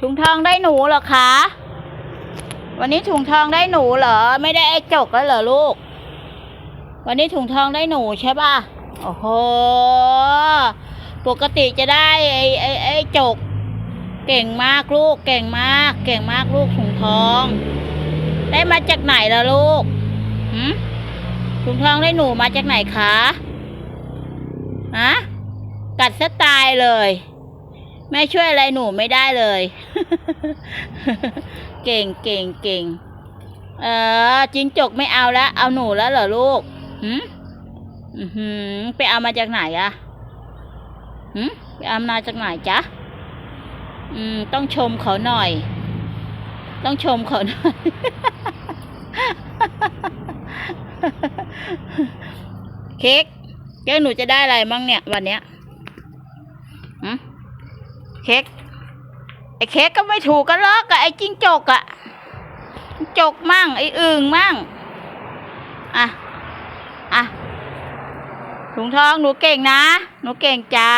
ถุงทองได้หนูเหรอคะ วันนี้ถุงทองได้หนูเหรอ ไม่ได้ไอ้จกแล้วเหรอลูก วันนี้ถุงทองได้หนูใช่ป่ะ โอ้โห ปกติจะได้ไอ้ไอ้ไอ้จก เก่งมากลูก เก่งมาก เก่งมากลูกถุงทอง ได้มาจากไหนล่ะลูกหืมถุงทองได้หนูมาจากไหนคะ ฮะ กัดซะตายเลย แม่ช่วยอะไรหนูไม่ได้เลย เก่งเก่งเก่งเออจิงจกไม่เอาแล้วเอาหนูแล้วเหรอลูกหืมอือหือไปเอามาจากไหนอะหืมไปเอามาจากไหนจ๊ะอืมต้องชมเขาหน่อย ต้องชมเขาหน่อย เค้กเค้กหนูจะได้อะไรมั่งเนี่ย วันเนี้ยหืม เค้กไอ้เค้กก็ไม่ถูกกันหรอกกับไอ้จิ้งจกอะจิ้งจกมั่งไอ้อึ่งมั่งอะอะถุงทองหนูเก่งนะ หนูเก่งจ้า